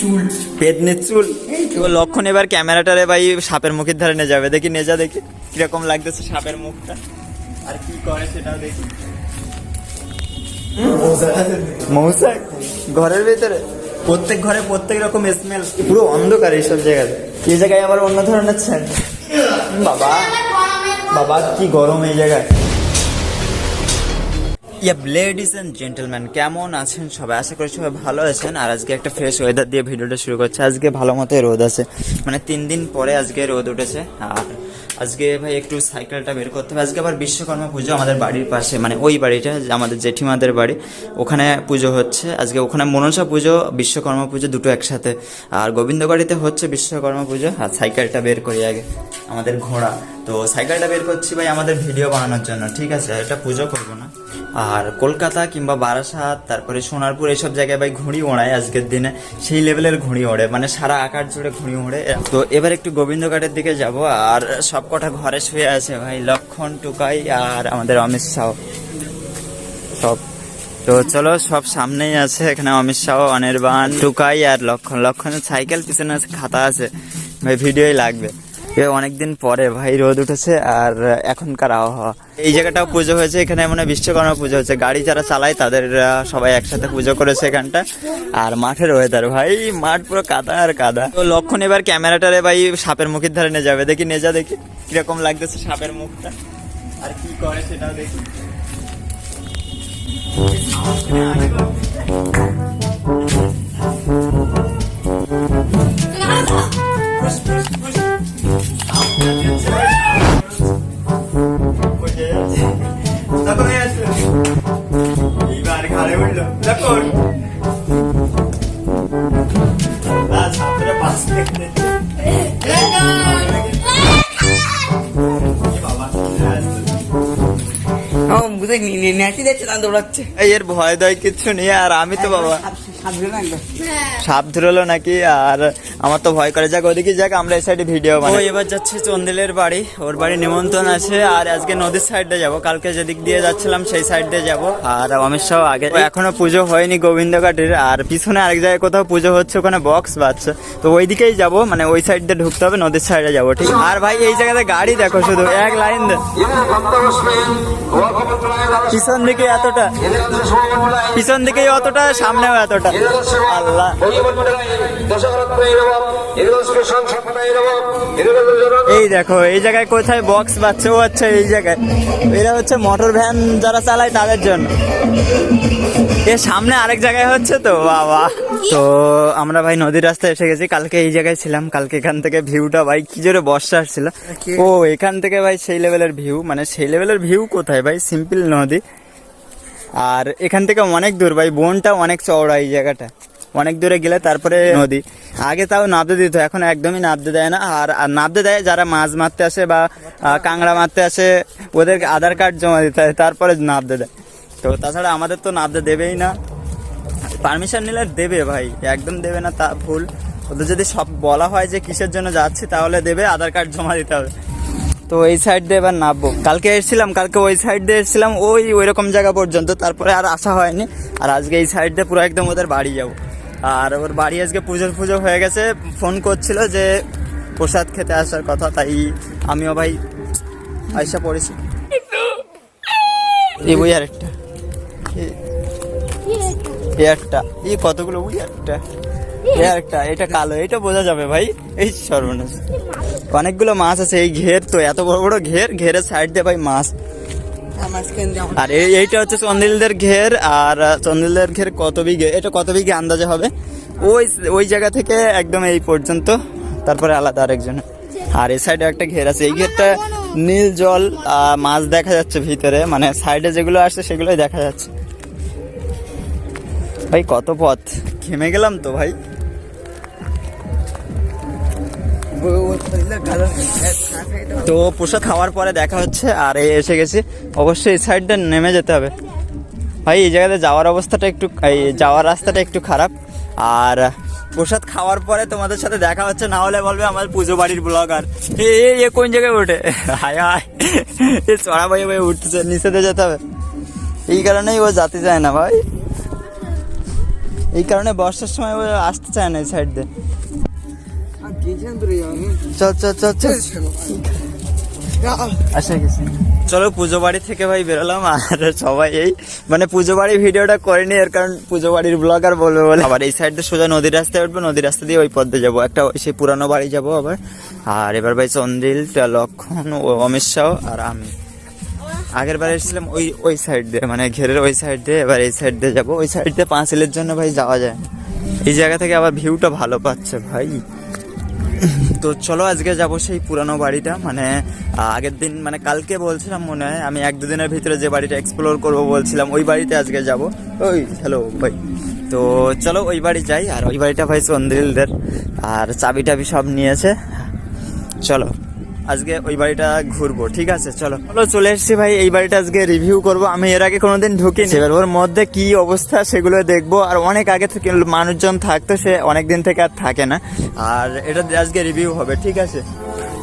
চুল। চুল। তো। লক্ষণ এবার ক্যামেরাটারে ভাই সাপের মুখের ধারে নিয়ে যাবে। দেখি যা দেখি। কীরকম লাগতেছে সাপের মুখটা। আর কি করে সেটাও দেখি। মৌসাক ঘরের ভিতরে। প্রত্যেক ঘরে প্রত্যেক রকম স্মেল পুরো অন্ধকার এইসব জায়গায় এই জায়গায় আবার অন্য ধরনের স্যান্ড বাবা বাবা কি গরম এই জায়গায়। ইয়া লেডিস অ্যান্ড জেন্টলম্যান কেমন আছেন সবাই? আশা করি সবাই ভালো আছেন। আর আজকে একটা ফ্রেশ ওয়েদার দিয়ে ভিডিওটা শুরু করছে। আজকে ভালো মতো রোদ আছে। মানে তিন দিন পরে আজকে রোদ উঠেছে। আর আজকে ভাই একটু সাইকেলটা বের করতে হবে। আজকে আবার বিশ্বকর্মা পুজো আমাদের বাড়ির পাশে। মানে ওই বাড়িটা, আমাদের জেঠিমাদের বাড়ি। ওখানে পুজো হচ্ছে। আজকে ওখানে মনসা পুজো, বিশ্বকর্মা পুজো দুটো একসাথে। আর গোবিন্দবাড়িতে হচ্ছে বিশ্বকর্মা পুজো। আর সাইকেলটা বের করি আগে। আমাদের ঘোড়া। তো সাইকেলটা বের করছি ভাই আমাদের ভিডিও বানানোর জন্য, ঠিক আছে? এটা পুজো করব না। আর কলকাতা কিংবা বারাসাত, তারপরে সোনারপুর এইসব জায়গায় ভাই ঘুড়ি ওড়ায় আজকের দিনে। সেই লেভেলের ঘুড়ি ওড়ে মানে সারা আকার জুড়ে ঘুড়ি ওড়ে। তো এবার একটু গোবিন্দঘাটের দিকে যাব, আর সব কটা ঘরে শুয়ে আছে ভাই লক্ষণ টুকাই আর আমাদের অমিত শাহ। সব। তো চলো, সব সামনেই আছে এখানে অমিত শাহ, অনির্বাণ, টুকাই আর লক্ষণ। লক্ষণের সাইকেল পিছনে আছে, খাতা আছে। ভাই ভিডিওই লাগবে। এ, অনেকদিন পরে ভাই রোদ উঠেছে আর এখনকার আবহাওয়া। এই জায়গাটাও পুজো হয়েছে, এখানে মানে বিশ্বকর্মা পুজো হচ্ছে। গাড়ি যারা চালায় তাদের সবাই একসাথে পুজো করেছে এখানটা। আর মাঠের ওয়েদার ভাই মাঠ পুরো কাদা আর কাদা। তো লক্ষণ এবার ক্যামেরাটারে ভাই সাপের মুখের ধারে নিয়ে যাবে। দেখি, নিয়ে যা দেখি, কীরকম লাগতেছে সাপের মুখটা। আর কি করে সেটাও দেখি। তখন ঘাড়ে উঠল তখন না ছাত্রে পাশ দেখতে বাবা ও বুঝে নেটি দিচ্ছে দৌড়াচ্ছে এই এর ভয় দয় কিচ্ছু নেই আর আমি তো বাবা সাপ ধরলো নাকি? আর আমার তো ভয় করে। যাক ওদিকে যাক আমরা এই সাইডে ভিডিও বানাই। এবার যাচ্ছে চন্দিলের বাড়ি। ওর বাড়ি নিমন্ত্রণ আছে। আর আজকে নদীর সাইডে যাব। কালকে যেদিক দিয়ে যাচ্ছিলাম সেই সাইড দিয়ে যাব। আর অমিত শাহ আগে এখনও পুজো হয়নি গোবিন্দঘাটের আর পিছনে আরেক জায়গায় কোথাও পুজো হচ্ছে ওখানে বক্স বাজছে তো ওই দিকেই যাব। মানে ওই সাইড দিয়ে ঢুকতে হবে নদীর সাইডে যাব ঠিক? আর ভাই এই জায়গাতে গাড়ি দেখো শুধু এক লাইন পিছন দিকে এতটা পিছন দিকে অতটা সামনেও এতটা। আল্লাহ। এই দেখো এই জায়গায় কোথায় বক্স বাচ্চা ও আচ্ছা এই জায়গায়। এরা হচ্ছে মোটর ভ্যান যারা চালায় তাদের জন্য। এর সামনে আরেক জায়গায় হচ্ছে তো বাবা। তো আমরা ভাই নদীর রাস্তায় এসে গেছি কালকে এই জায়গায় ছিলাম কালকে এখান থেকে ভিউটা ভাই কি জোরে বর্ষা আসছিল। ও এখান থেকে ভাই সেই লেভেলের ভিউ মানে সেই লেভেলের ভিউ কোথায় ভাই? সিম্পল নদী। আর এখান থেকে অনেক দূর ভাই, বনটা অনেক চওড়া এই জায়গাটা। অনেক দূরে গেলে তারপরে নদী। আগে তাও নাবতে দিত, এখন একদমই নাবতে দেয় না। আর নাবতে দেয় যারা মাছ মারতে আসে বা কাঁকড়া মারতে আসে, ওদেরকে আধার কার্ড জমা দিতে হয়, তারপরে নাবতে দেয়। তো তাছাড়া আমাদের তো নাবতে দেবেই না। পারমিশন নিলে দেবে ভাই, একদম দেবে না তা ভুল। ওদের যদি সব বলা হয় যে কিসের জন্য যাচ্ছি, তাহলে দেবে, আধার কার্ড জমা দিতে হবে। তো এই সাইড দিয়ে এবার নামবো। কালকে এসেছিলাম, কালকে ওই সাইড দিয়ে এসেছিলাম, ওই ওই রকম জায়গা পর্যন্ত। তারপরে আর আসা হয়নি। আর আজকে এই সাইড দিয়ে পুরো একদম ওদের বাড়ি যাব। আর ওর বাড়ি আজকে পুজো ফুজো হয়ে গেছে। ফোন করছিল যে প্রসাদ খেতে আসার কথা, তাই আমিও ভাই আইসা পড়েছি। এই বই আরেকটা। এ- এ একটা। এই কতগুলো বই? একটা। একটা এটা কালো। এটা বোঝা যাবে ভাই। এই সর্বনাশ। অনেকগুলো মাছ আছে এই ঘের তো এত বড় বড় ঘের ঘেরের সাইড দিয়ে ভাই মাছ। আর এই এইটা হচ্ছে চন্দিলদের ঘের আর চন্দিলদের ঘের কত বিঘে এটা কত বিঘে আন্দাজে হবে? ওই ওই জায়গা থেকে একদম এই পর্যন্ত তারপরে আলাদা আরেকজন। আর এই সাইডে একটা ঘের আছে এই ঘেরটা নীল জল মাছ দেখা যাচ্ছে ভিতরে মানে সাইডে যেগুলো আসছে সেগুলোই দেখা যাচ্ছে। ভাই কত পথ? ঘেমে গেলাম তো ভাই। তো প্রসাদ খাওয়ার পরে দেখা হচ্ছে, আর এই এসে গেছি। অবশ্যই এই সাইডটা নেমে যেতে হবে। ভাই, এই জায়গাতে যাওয়ার অবস্থাটা একটু, এই যাওয়ার রাস্তাটা একটু খারাপ। আর প্রসাদ খাওয়ার পরে তোমাদের সাথে দেখা হচ্ছে, না হলে বলবে আমার পুজো বাড়ির ব্লগার। এ, এ- কোন জায়গায় ওঠে? হায় হায়। চড়া ভাই ভাই উঠতেছে নিচেতে যেতে হবে। এই কারণেই ও যাতে যায় না ভাই। এই কারণে বর্ষার সময় ও আসতে চায় না এই সাইড দিয়ে। চল চল পুজো বাড়ি থেকে ভাই বেরোলাম, আর সবাই এই মানে পুজো বাড়ি ভিডিওটা করিনি, এর কারণ পুজো বাড়ির ব্লগ আর বলবে বলে। আবার এই সাইড সোজা নদীর রাস্তায় উঠবো, নদীর রাস্তা দিয়ে ওই পথে যাব। একটা সেই পুরানো বাড়ি যাব আবার। আর এবার ভাই চন্দ্রিল লক্ষণ ও অমিত শাহ আর আমি। আগের বার এসেছিলাম ওই ওই সাইড দিয়ে মানে ঘেরের ওই সাইড দিয়ে, এবার এই সাইড দিয়ে যাব। ওই সাইড দিয়ে পাঁচিলের জন্য ভাই যাওয়া যায়। এই জায়গা থেকে আবার ভিউটা ভালো পাচ্ছে ভাই। তো চলো আজকে যাব সেই পুরানো বাড়িটা মানে আগের দিন মানে কালকে বলছিলাম মনে হয়, আমি এক দুদিনের ভিতরে যে বাড়িটা এক্সপ্লোর করব বলছিলাম, ওই বাড়িতে আজকে যাব। ওই হ্যালো ভাই। তো চলো ওই বাড়ি যাই, আর ওই বাড়িটা ভাই সন্দিলদের, আর চাবি টাবি সব নিয়েছে। চলো। আজকে ওই বাড়িটা ঘুরবো ঠিক আছে? চলো। চলো চলে এসেছি ভাই এই বাড়িটা আজকে রিভিউ করব। আমি এর আগে কোনোদিন ঢুকিনি। এবার ওর মধ্যে কি অবস্থা সেগুলো দেখব। আর অনেক আগে থেকে মানুষজন থাকতো সে অনেক দিন থেকে আর থাকে না। আর এটা আজকে রিভিউ হবে ঠিক আছে?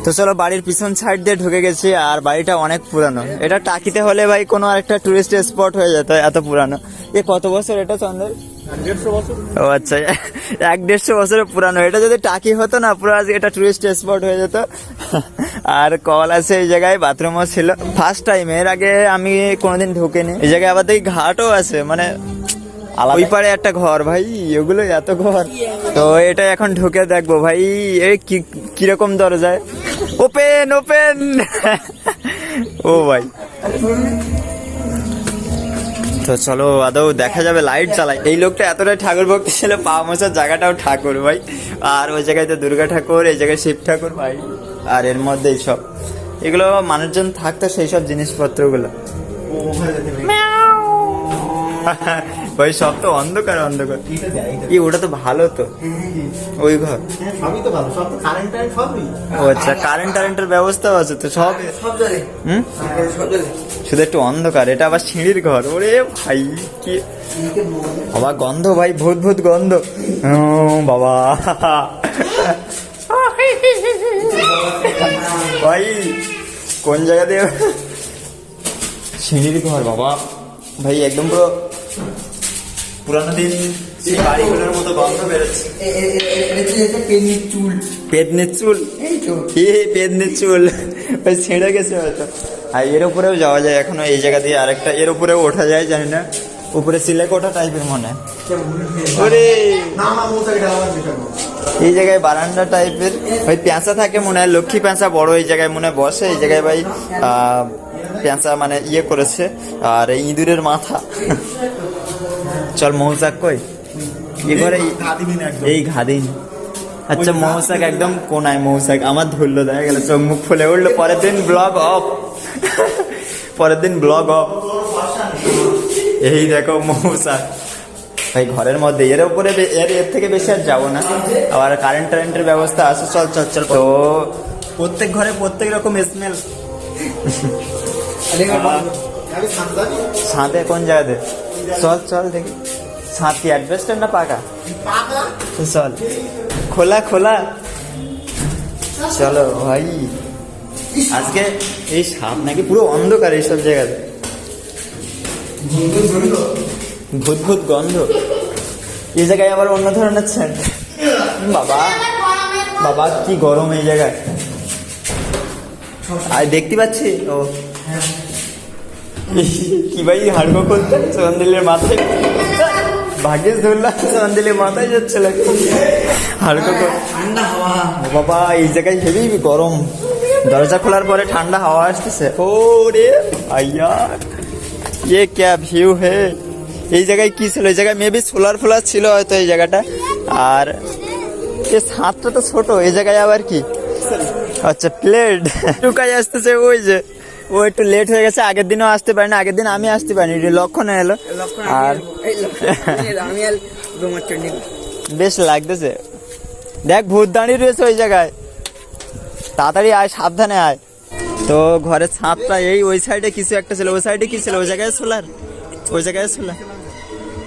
তো চলো বাড়ির পিছন সাইড দিয়ে ঢুকে গেছি আর বাড়িটা অনেক পুরানো। এটা টাকিতে হলে ভাই কোনো আরেকটা টুরিস্ট স্পট হয়ে যেত এত পুরানো। এ কত বছর এটা চন্দ্র? ও আচ্ছা এক দেড়শো বছরের পুরানো। এটা যদি টাকি হতো না পুরো আজকে এটা টুরিস্ট স্পট হয়ে যেত। আর কল আছে এই জায়গায় বাথরুমও ছিল। ফার্স্ট টাইম এর আগে আমি কোনোদিন ঢুকিনি। এই জায়গায় আবার দেখি ঘাটও আছে মানে ওই পারে একটা ঘর ভাই ওগুলো এত ঘর। তো এটা এখন ঢুকে দেখব ভাই এ কি কীরকম দরজায়। ওপেন ওপেন ও ভাই। তো চলো আদৌ দেখা যাবে লাইট চালাই এই লোকটা এতটাই ঠাকুর ভক্তি ছিল পা মোছার জায়গাটাও ঠাকুর ভাই। আর ওই জায়গায় তো দুর্গা ঠাকুর এই জায়গায় শিব ঠাকুর ভাই আর এর মধ্যে সব। এগুলো মানুষজন থাকতো সেই সব জিনিসপত্রগুলো। ভাই সব তো অন্ধকার অন্ধকার। ই ওটা তো ভালো তো। ওই ঘর। সবই তো ভালো সব তো কারেন্ট টারেন্ট সবই। ও আচ্ছা কারেন্ট টারেন্টের ব্যবস্থাও আছে তো সব সব জানে হুম? শুধু একটু অন্ধকার এটা আবার সিঁড়ির ঘর। ওরে ভাই কি বাবা গন্ধ ভাই ভূত ভূত গন্ধ। ও বাবা। ভাই কোন জায়গা দিয়ে সিঁড়ির ঘর বাবা। ভাই একদম পুরো পুরানো দিন সেই বাড়িগুলোর মতো গন্ধ বেরোচ্ছে। এটা চুল? পেদনের চুল? এ পেদনের চুল। ওই ছেড়ে গেছে হয়তো। আর এর উপরেও যাওয়া যায় এখনও এই জায়গা দিয়ে আরেকটা এর উপরেও ওঠা যায় জানি না। উপরে সিলেক ওঠা টাইপের মনে। হয় ওরে! এই জায়গায় বারান্দা টাইপের ওই পেঁচা থাকে মনে হয় লক্ষ্মী পেঁচা বড় এই জায়গায় মনে হয় বসে। এই জায়গায় ভাই আহ, পেঁচা মানে ইয়ে করেছে আর এই ইঁদুরের মাথা। চল মৌচাক কই? কি করে এই- ঘাদিন আচ্ছা মৌসাক একদম কোনায় মৌসাক। আমার ধরলো দেখা গেল চোখ মুখ ফুলে উঠল। পরের দিন ব্লগ অফ পরের দিন ব্লগ অফ এই দেখো মৌসাক। ভাই ঘরের মধ্যে। এর উপরে এর এর থেকে বেশি আর যাব না। আবার কারেন্ট টারেন্টের ব্যবস্থা আছে। চল চল চল। তো প্রত্যেক ঘরে প্রত্যেক রকম স্মেল ছাদে কোন জায়গাতে? চল চল দেখি। কি অ্যাডভেস্টার না পাকা? চল। খোলা খোলা। চলো ভাই। আজকে এই সাপ নাকি পুরো অন্ধকার এইসব জায়গাতে। ভূত ভূত গন্ধ। এই জায়গায় আবার অন্য ধরনের সেন্ট বাবা বাবা কি গরম এই জায়গায়। আর দেখতে পাচ্ছি? ও। কি ভাই হাড়গো করতে চন্দিলের মাথায়। ভাগ্যেস ধরলাম চন্দিলের মাথায় যাচ্ছে লাগে হাড়গো কর ঠান্ডা হাওয়া ও বাবা এই জায়গায় হেভি গরম দরজা খোলার পরে ঠান্ডা হাওয়া আসতেছে ও রে আইয়া ये क्या ভিউ হে এই জায়গায় কি ছিল এই জায়গায় মেবি সোলার ফোলার ছিল হয়তো এই জায়গাটা আর এই ছাদটা তো ছোট এই জায়গায় আবার কি আচ্ছা প্লেট টুকাই আসতেছে ওই যে ও একটু লেট হয়ে গেছে আগের দিনও আসতে পারিনি আগের দিন আমি আসতে পারিনি লক্ষণ এলো। আর বেশ লাগতেছে। দেখ ভূত দাঁড়িয়ে রয়েছে ওই জায়গায়। তাড়াতাড়ি আয় সাবধানে আয়। তো ঘরের ছাদটা এই ওই সাইডে কিছু একটা ছিল ওই সাইডে কি ছিল? ওই জায়গায় সোলার ওই জায়গায় সোলার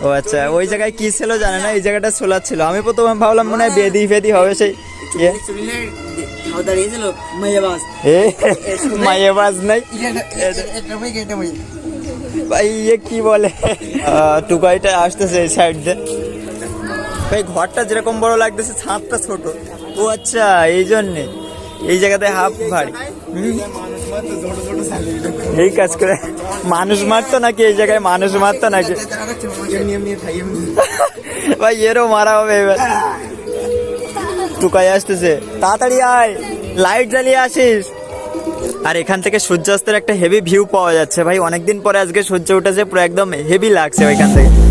ও আচ্ছা ওই জায়গায় কি ছিল জানে না? এই জায়গাটা সোলার ছিল। আমি প্রথমে ভাবলাম মনে হয় বেদি ফেদি হবে সেই ভাই ইয়ে কি বলে? টুকাইটা আসতেছে এই সাইড দিয়ে। ভাই ঘরটা যেরকম বড় লাগতেছে ছাদটা ছোট। ও আচ্ছা এই জন্যে। এই জায়গাতে হাফ ভারী এই কাজ করে। মানুষ মারতো নাকি? এই জায়গায় মানুষ মারতো নাকি? ভাই এরও মারা হবে এবার। টুকাই আসতেছে। তাড়াতাড়ি আয় লাইট জ্বালিয়ে আসিস। আর এখান থেকে সূর্যাস্তের একটা হেভি ভিউ পাওয়া যাচ্ছে ভাই। অনেকদিন পরে আজকে সূর্য উঠেছে, পুরো একদম হেভি লাগছে ওইখান থেকে।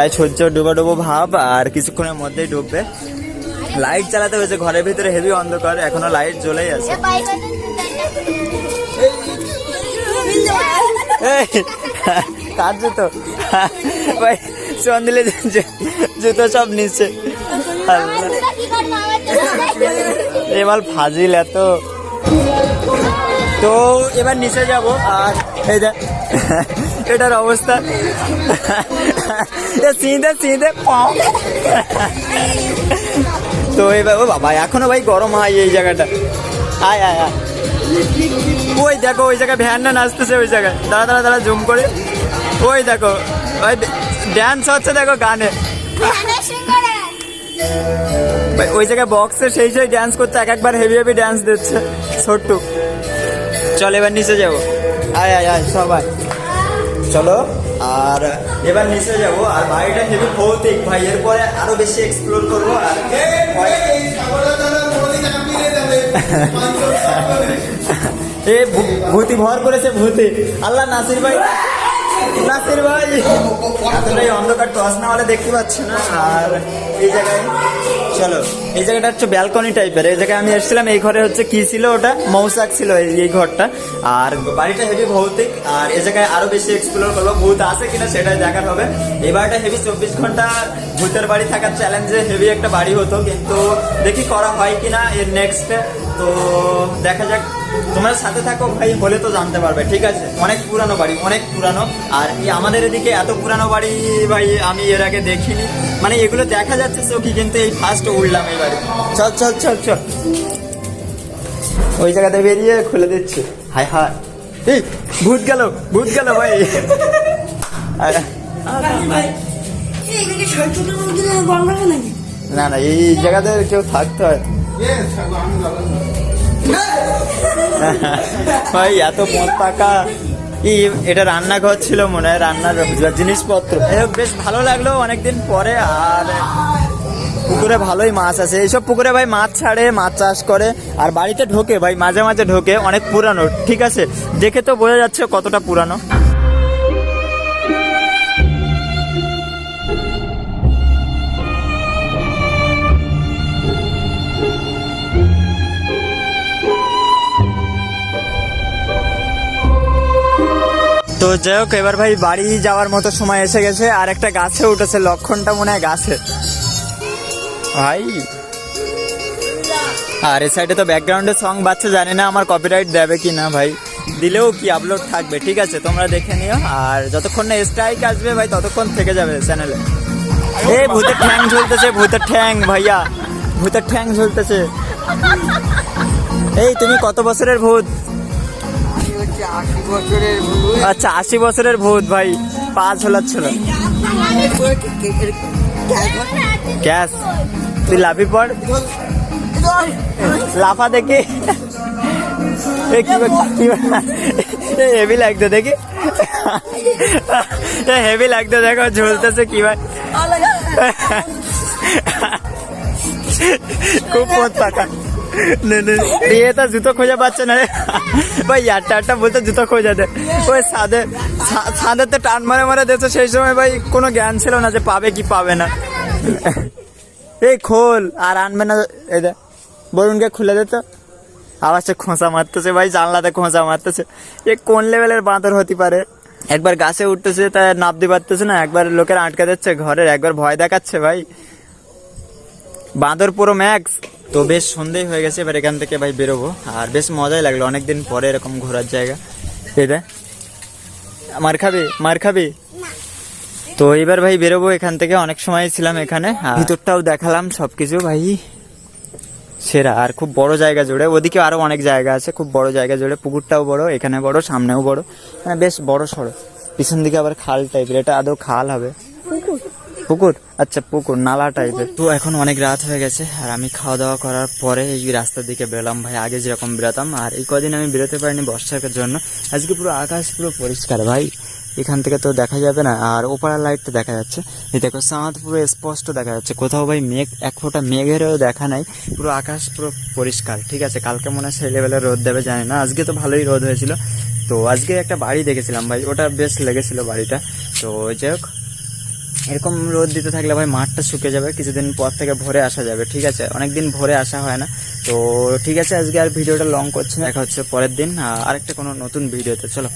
প্রায় সূর্য ডুবো ডুবো ভাব আর কিছুক্ষণের মধ্যেই ডুববে। লাইট চালাতে হয়েছে ঘরের ভিতরে হেভি অন্ধকার, এখনও লাইট জ্বলেই আছে। কার জুতো ভাই চন্দিলে জুতো সব নিচ্ছে এবার ফাজিল এত। তো এবার নিচে যাব, আর এটার অবস্থা। এ সিঁদে সিঁদে তো এবার, ও বাবা, এখনও ভাই গরম হয় এই জায়গাটা। আয় আয় আয়। ওই দেখো, ওই জায়গায় ভ্যান না নাচতেছে, ওই জায়গায়। দাঁড়া দাঁড়া দাঁড়া জুম করে। ওই দেখো, ওই ড্যান্স হচ্ছে দেখো গানে। ওই জায়গায় বক্সে সেই সেই ড্যান্স করছে, এক একবার হেভি হেভি ড্যান্স দিচ্ছে, ছোট্টু। চল, এবার নিচে যাব। আয় আয় আয়, সবাই। চলো, আর এবার নিচে যাব, আর বাড়িটা হেভি ভৌতিক। ভাই, এরপরে আরও বেশি এক্সপ্লোর করব, আর এ ভূতি ভর করেছে ভূতি। আল্লাহ নাসির ভাই। নাসির ভাই এতটাই অন্ধকার টস না হলে দেখতে পাচ্ছি না। আর এই জায়গায়, চলো, এই জায়গাটা হচ্ছে ব্যালকনি টাইপের এই জায়গায় আমি এসেছিলাম, এই ঘরে হচ্ছে কি ছিল ওটা? মৌসাক ছিল এই- ঘরটা। আর বাড়িটা হেভি ভৌতিক, আর এই জায়গায় আরও বেশি এক্সপ্লোর করব। ভূত আছে কিনা সেটাই দেখার হবে। এই বাড়িটা হেভি চব্বিশ ঘণ্টা ভূতের বাড়ি থাকার চ্যালেঞ্জে হেভি একটা বাড়ি হতো, কিন্তু দেখি করা হয় কিনা এর নেক্সট তো দেখা যাক তোমরা সাথে থাকো ভাই হলে তো জানতে পারবে ঠিক আছে? অনেক পুরানো বাড়ি অনেক পুরানো। আর এই আমাদের এদিকে এত পুরানো বাড়ি ভাই আমি এর আগে দেখিনি। মানে এগুলো দেখা যাচ্ছে চোখি কিন্তু এই ফার্স্ট উঠলাম এই বাড়ি। চল চল চল চল। ওই জায়গাতে বেরিয়ে খুলে দিচ্ছে। হাই হাই। এই ভূত গেল ভূত গেল ভাই। আর- না না এই জায়গাতে কেউ থাকতে হয় ভাই, এত মদ পাকা। কি, এটা রান্নাঘর ছিল মনে হয়, রান্নার জিনিসপত্র। বেশ ভালো লাগল অনেকদিন পরে, আর পুকুরে ভালোই মাছ আছে। এইসব পুকুরে ভাই মাছ ছাড়ে, মাছ চাষ করে, আর বাড়িতে ঢোকে ভাই, মাঝে মাঝে ঢোকে, অনেক পুরানো, ঠিক আছে? দেখে তো বোঝা যাচ্ছে কতটা পুরানো। তো যাই হোক, এবার ভাই বাড়ি যাওয়ার মতো সময় এসে গেছে, আর একটা গাছে উঠেছে, লক্ষণটা মনে হয় গাছে। ভাই, আর এই সাইডে তো ব্যাকগ্রাউন্ডে সং বাচ্চা জানি না আমার কপিরাইট দেবে কি না ভাই। দিলেও কি আপলোড থাকবে, ঠিক আছে, তোমরা দেখে নিও। আর যতক্ষণ না স্ট্রাইক আসবে ভাই, ততক্ষণ থেকে যাবে চ্যানেলে এই ভূতের ঠ্যাং ঝুলতেছে, ভূতের ঠ্যাং, ভাইয়া। ভূতের ঠ্যাং ঝুলতেছে। এই, তুমি কত বছরের ভূত? বছরের ভূত। আচ্ছা আশি বছরের ভূত ভাই। পা ঝোলাচ্ছিল গ্যাস তুই লাফি পড়। লাফা দেখি। হেভি লাগতো দেখি। হেভি লাগতো দেখো ঝুলতেছে কি ভাই। খুব পথ পাকা। তো জুতো খোঁজা পাচ্ছে না রে। ভাই আটটা বলতে জুতো খোঁজা দে। ওই সাদে তো টান মারে মারে দিয়েছে, সেই সময় ভাই কোনো জ্ঞান ছিল না যে পাবে কি পাবে না। এই খোল, আর আনবে না দে, বরুণকে খুলে দে তো। আবার সে খোঁচা মারতেছে ভাই, জানলাতে খোঁচা মারতেছে। এ কোন লেভেলের বাঁদর হতে পারে? একবার গাছে উঠতেছে, তা নাবতে পারতেছে না, একবার লোকের আটকে দিচ্ছে, ঘরের একবার ভয় দেখাচ্ছে ভাই। বাঁদর পুরো ম্যাক্স তো বেশ সন্ধেই হয়ে গেছে, এবার এখান থেকে ভাই বেরোবো। আর বেশ মজাই লাগল, অনেকদিন পরে এরকম ঘোরার জায়গা। এটা মার খাবি? মার খাবি? তো এবার ভাই বেরোবো, এখান থেকে অনেক সময় ছিলাম এখানে। ভিতরটাও দেখালাম সব কিছু ভাই। সেরা, আর খুব বড় জায়গা জুড়ে। ওদিকে আরও অনেক জায়গা আছে, খুব বড় জায়গা জুড়ে। পুকুরটাও বড়, এখানে বড়, সামনেও বড়। মানে বেশ বড় সড়ো পিছন দিকে আবার খাল টাইপের এটা আদৌ খাল হবে? পুকুর? আচ্ছা পুকুর নালা টাইপের তো এখন অনেক রাত হয়ে গেছে আর আমি খাওয়া দাওয়া করার পরে এই রাস্তার দিকে বেরোলাম। ভাই আগে যেরকম বেরোতাম আর এই কদিন আমি বেরোতে পারিনি বর্ষার জন্য। আজকে পুরো আকাশ পুরো পরিষ্কার ভাই। এখান থেকে তো দেখা যাবে না আর ওপারার লাইটটা দেখা যাচ্ছে। এই দেখো চাঁদ পুরো স্পষ্ট দেখা যাচ্ছে। কোথাও ভাই মেঘ এক ফোঁটা মেঘেরও দেখা নাই। পুরো আকাশ পুরো পরিষ্কার ঠিক আছে? কালকে মনে হয় সেই লেভেলে রোদ দেবে জানি না। আজকে তো ভালোই রোদ হয়েছিল। তো আজকে একটা বাড়ি দেখেছিলাম ভাই। ওটা বেশ লেগেছিল বাড়িটা। তো যাই হোক এরকম রোদ দিতে থাকলে ভাই মাঠটা শুকে যাবে, কিছুদিন পর থেকে ভরে আসা যাবে, ঠিক আছে? অনেক দিন ভরে আসা হয় না। তো ঠিক আছে, আজকে আর ভিডিওটা লং করছে দেখা হচ্ছে পরের দিন। আর একটা কোনো নতুন ভিডিওতে, চলো।